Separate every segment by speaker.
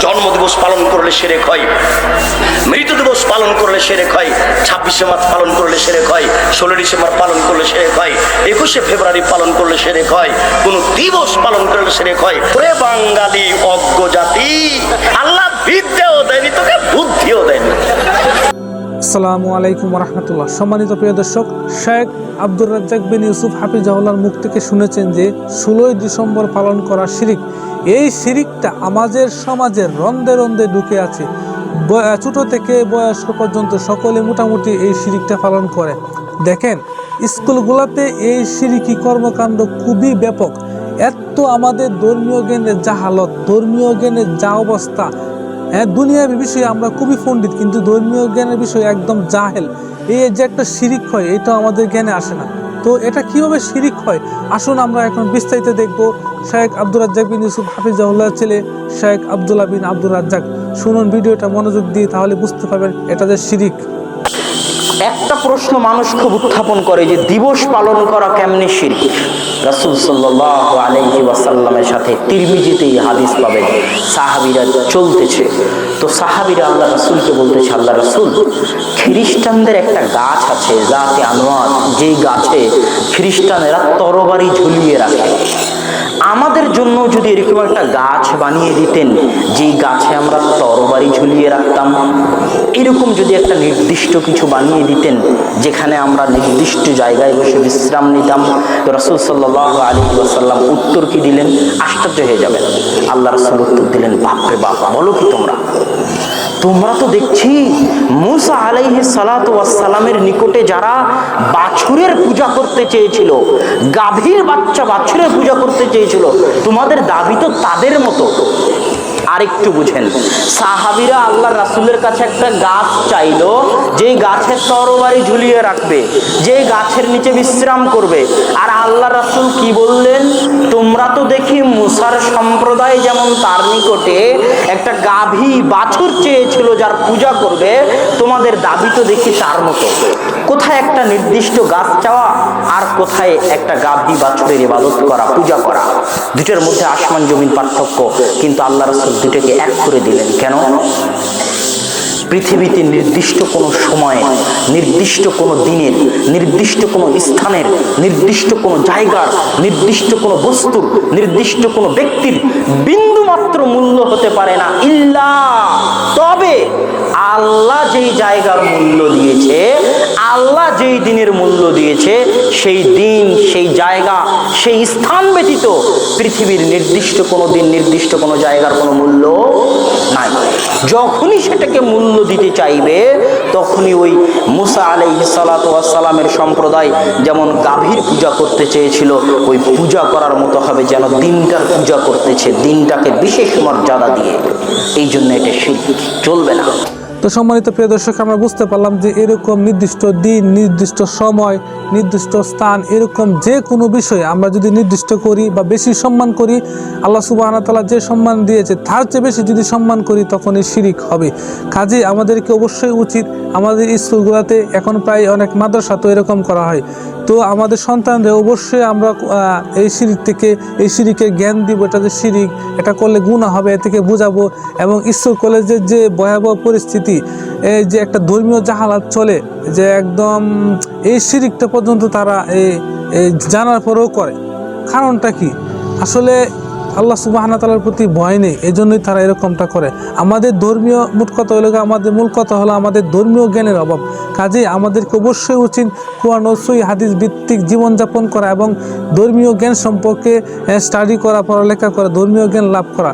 Speaker 1: জন্মদিবস পালন করলে সেরে হয়। মৃত্যু দিবস পালন করলে সেরে হয়। ছাব্বিশে মার্চ পালন করলে সেরে হয়। ষোলো ডিসেম্বর পালন করলে সেরে হয়। একুশে ফেব্রুয়ারি পালন করলে সেরে হয়। কোন দিবস পালন করলে সেরে হয়। ওরে বাঙালি অজ্ঞ জাতি আল্লাহ বিদ্যাও দেয়নি, তোকে বুদ্ধিও দেয়নি।
Speaker 2: আসসালামু আলাইকুম রহমতুল্লাহ সম্মানিত প্রিয় দর্শক, শেখ আব্দুর রাজ্জাক বিন ইউসুফ হাফিজাহুল্লার মুখ থেকে শুনেছেন যে, ষোলোই ডিসেম্বর পালন করা শিরিক, এই শিরিকটা আমাদের সমাজের রন্ধে রন্ধে ঢুকে আছে। ছোট থেকে বয়স্ক পর্যন্ত সকলে মোটামুটি এই শিরিকটা পালন করে। দেখেন, স্কুলগুলোতে এই সিরিকি কর্মকাণ্ড খুবই ব্যাপক। এত আমাদের ধর্মীয় জ্ঞানের যা হালত ধর্মীয় জ্ঞানের যা অবস্থা হ্যাঁ দুনিয়ার বিষয়ে আমরা খুবই পণ্ডিত, কিন্তু ধর্মীয় জ্ঞানের বিষয়ে একদম জাহেল। এই যে একটা শিরিক হয়, এটা আমাদের জ্ঞানে আসে না। তো এটা কীভাবে শিরিক হয়? আসুন আমরা এখন বিস্তারিত দেখব শেখ আব্দুর রাজ্জাক বিন ইউসুফ হাফিজাউল্লাহ ছেলে শেখ আবদুল্লাহ বিন আব্দুর রাজ্জাক। শুনুন ভিডিওটা, মনোযোগ দিয়ে, তাহলে বুঝতে পারবেন এটা যে শিরিক।
Speaker 3: একটা প্রশ্ন মানুষ খুব উত্থাপন করে যে দিবস পালন করা কেমনি শিরক? রাসূল সাল্লাল্লাহু আলাইহি ওয়াসাল্লামের সাথে তিরমিজিতে এই হাদিস পাবেন। সাহাবিরা চলতেছে। তো সাহাবিরা আল্লাহ রাসূলকে বলতেছে, আল্লাহ রাসূল, খ্রিস্টানদের একটা গাছ আছে, জাতে আনোয়ার। যেই গাছে খ্রিস্টানেরা তরবারি ঝুলিয়ে রাখে। আমাদের জন্য যদি এরকম একটা গাছ বানিয়ে দিতেন, যেই গাছে আমরা তরবারি ঝুলিয়ে রাখতাম, এরকম যদি একটা নির্দিষ্ট কিছু বানিয়ে দিতেন, যেখানে আমরা নির্দিষ্ট জায়গায় বসে বিশ্রাম নিতাম, তো রসুল সাল্লাহ আলী ওসাল্লাম উত্তর কি দিলেন? আশ্চর্য হয়ে যাবেন। আল্লাহ রসুল উত্তর দিলেন, বাপরে বাপ, বলো কি তোমরা? তোমরা তো দেখছি মুসা আলাইহি সালামের নিকটে যারা বাছুরের পূজা করতে চেয়েছিল, গাভীর বাচ্চা বাছুরের পূজা করতে চেয়েছিল, তোমাদের দাবি তো তাদের মতো। আরেকটু বুঝেন। সাহাবিরা আল্লাহ রাসুলের কাছে একটা গাছ চাইলো, যেই গাছের তরবারি ঝুলিয়ে রাখবে, যেই গাছের নিচে বিশ্রাম করবে। আর আল্লাহ রাসুল কি বললেন? তোমরা তো দেখি মুসার সম্প্রদায় যেমন তার নিকটে একটা গাভী বাছুর চেয়েছিল যার পূজা করবে, তোমাদের দাবি তো দেখি তার মতো। কোথায় একটা নির্দিষ্ট গাছ চাওয়া? আর কোথায় একটা গাভী বাছুরের ইবাদত করা, পূজা করা দুটোর মধ্যে আসমান জমিন পার্থক্য, কিন্তু আল্লাহ রসুল দুটোকে এক করে দিলেন। কেন? পৃথিবীতে নির্দিষ্ট কোনো সময়ে, নির্দিষ্ট কোনো দিনের, নির্দিষ্ট কোনো স্থানের, নির্দিষ্ট কোনো জায়গার, নির্দিষ্ট কোনো বস্তুর, নির্দিষ্ট কোনো ব্যক্তির বিন্দু মাত্র মূল্য হতে পারে না। ইল্লা, তবে আল্লাহ যেই জায়গার মূল্য দিয়েছে আল্লাহ যেই দিনের মূল্য দিয়েছে, সেই দিন, সেই জায়গা, সেই স্থান ব্যতীত পৃথিবীর নির্দিষ্ট কোনো দিন, নির্দিষ্ট কোনো জায়গার কোনো মূল্য নাই। যখনই সেটাকে মূল্য দিতে চাইবে, তখনই ওই মুসা আলাই সালাতামের সম্প্রদায় যেমন গাভীর পূজা করতে চেয়েছিল, ওই পূজা করার মতো হবে যেন দিনটার পূজা করতেছে, দিনটাকে বিশেষ মর্যাদা দিয়ে। এই জন্য এটা শিল্প চলবে না।
Speaker 2: তো সম্মানিত প্রিয় দর্শক, আমরা বুঝতে পারলাম যে এরকম নির্দিষ্ট দিন, নির্দিষ্ট সময়, নির্দিষ্ট স্থান, এরকম যে কোনো বিষয়ে আমরা যদি নির্দিষ্ট করি বা বেশি সম্মান করি, আল্লাহ সুবাহ তালা যে সম্মান দিয়েছে, তার চেয়ে বেশি যদি সম্মান করি তখন এই শিরিক হবে। কাজে আমাদেরকে অবশ্যই উচিত আমাদের স্কুলগুলোতে এখন প্রায় অনেক মাদ্রাসা তো এরকম করা হয়। তো আমাদের সন্তানদের অবশ্যই আমরা এই সিরিক থেকে, এই সিরিকে জ্ঞান দিব, এটা যে সিরিক এটা করলে গুণা হবে, এ থেকে বোঝাবো। এবং ঈশ্বর কলেজের যে ভয়াবহ পরিস্থিতি, এই যে একটা ধর্মীয় জাহালাত চলে, যে একদম এই সিরিকটা পর্যন্ত তারা এই জানার পরেও করে। কারণটা কি? আসলে আল্লাহ সুবাহানা তালার প্রতি ভয় নেই এই জন্যই তারা এরকমটা করে। আমাদের ধর্মীয় মোট কথা হলো আমাদের মূল কথা হলো আমাদের ধর্মীয় জ্ঞানের অভাব। কাজেই আমাদেরকে অবশ্যই উচিত কোরআন ও হাদিস ভিত্তিক জীবনযাপন করা এবং ধর্মীয় জ্ঞান সম্পর্কে স্টাডি করা, পড়ালেখা করা, ধর্মীয় জ্ঞান লাভ করা।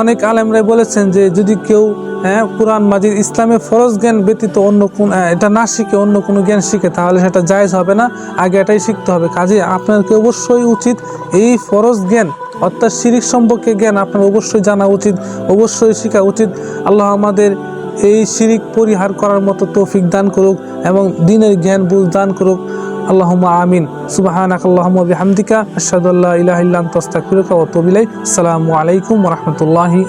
Speaker 2: অনেক আলেমরাই বলেছেন যে যদি কেউ হ্যাঁ কোরআন, মাজিদ ইসলামের ফরজ জ্ঞান ব্যতীত অন্য কোন এটা না শিখে অন্য কোনো জ্ঞান শিখে, তাহলে সেটা জায়েজ হবে না, আগে এটাই শিখতে হবে। কাজে আপনাকে অবশ্যই উচিত এই ফরজ জ্ঞান অর্থাৎ শিরিক সম্পর্কে জ্ঞান আপনার অবশ্যই জানা উচিত, অবশ্যই শেখা উচিত। আল্লাহ আমাদের এই শিরিক পরিহার করার মতো তৌফিক দান করুক এবং দিনের জ্ঞান বুঝ দান করুক। আল্লাহমা আমিন। সুবহানাক আল্লাহুম্মা বিহামদিকা। আশহাদু আল্লা ও ইলাইক। আসসালামু আলাইকুম রহমতুল্লাহি